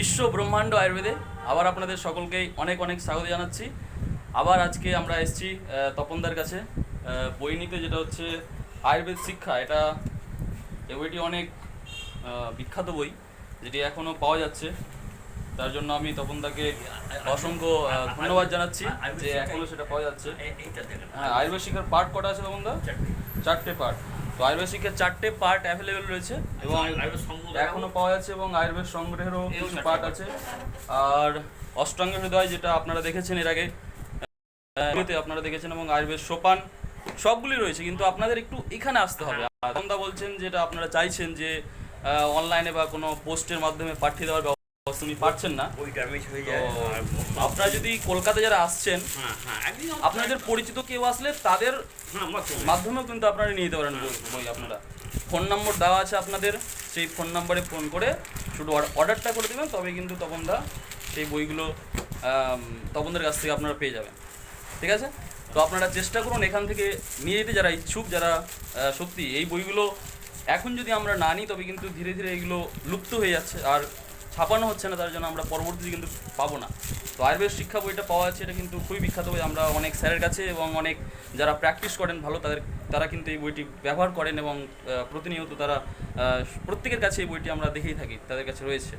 বিশ্ব ব্রহ্মাণ্ড আয়ুর্বেদে। আবার আপনাদের সকলকেই অনেক অনেক স্বাগত জানাচ্ছি। আবার আজকে আমরা এসেছি তপনদার কাছে। বই নিতে যেটা হচ্ছে আয়ুর্বেদ শিক্ষা। এটা এই বইটি অনেক বিখ্যাত বই যেটি এখনও পাওয়া যাচ্ছে। তার জন্য আমি তপনদাকে অসংখ্য ধন্যবাদ জানাচ্ছি যে এখনও সেটা পাওয়া যাচ্ছে। হ্যাঁ আয়ুর্বেদ শিক্ষার পার্ট কটা আছে তপনদা? চারটে। পার্ট তো আয়ুর্বেদ শিক্ষার চারটে পার্ট অ্যাভেলেবেল রয়েছে। এবং এখনও পাওয়া যাচ্ছে এবং আয়ুর্বেদ সংগ্রহেরও কিছু পার্ট আছে। আর অষ্টাঙ্গ হৃদয় যেটা আপনারা দেখেছেন এর আগে আপনারা দেখেছেন এবং আয়ুর্বেদ সোপান সবগুলি রয়েছে। কিন্তু আপনাদের একটু এখানে আসতে হবে। আর বলছেন যেটা আপনারা চাইছেন যে অনলাইনে বা কোনো পোস্টের মাধ্যমে পাঠিয়ে দেওয়ার উনি পারছেন না। ওই ড্যামেজ হয়ে যায়। আপনারা যদি কলকাতা যারা আসছেন হ্যাঁ হ্যাঁ আপনাদের পরিচিত কেউ আসলে তাদের হ্যাঁ মাধ্যমেও কিন্তু আপনারা নিয়ে যেতে পারেন বই আপনারা। ফোন নম্বর দেওয়া আছে আপনাদের সেই ফোন নম্বরে ফোন করে শুধু অর্ডারটা করে দেবেন তবে কিন্তু তপন দা সেই বইগুলো তপনদের কাছ থেকে আপনারা পেয়ে যাবেন। ঠিক আছে? তো আপনারা চেষ্টা করুন এখান থেকে নিয়ে যেতে যারা ইচ্ছুক যারা সত্যি এই বইগুলো এখন যদি আমরা না নিই তবে কিন্তু ধীরে ধীরে এগুলো লুপ্ত হয়ে যাচ্ছে। আর ছাপানো হচ্ছে না, তার জন্য আমরা পরবর্তীতে কিন্তু পাবো না। তো আয়ুর্বেদ শিক্ষা বইটা পাওয়া যাচ্ছে এটা কিন্তু খুবই বিখ্যাত বই। আমরা অনেক স্যারের কাছে এবং অনেক যারা প্র্যাকটিস করেন ভালো, তাদের, তারা কিন্তু এই বইটি ব্যবহার করেন এবং প্রতিনিয়ত তারা প্রত্যেকের কাছে এই বইটি আমরা দেখেই থাকি, তাদের কাছে রয়েছে।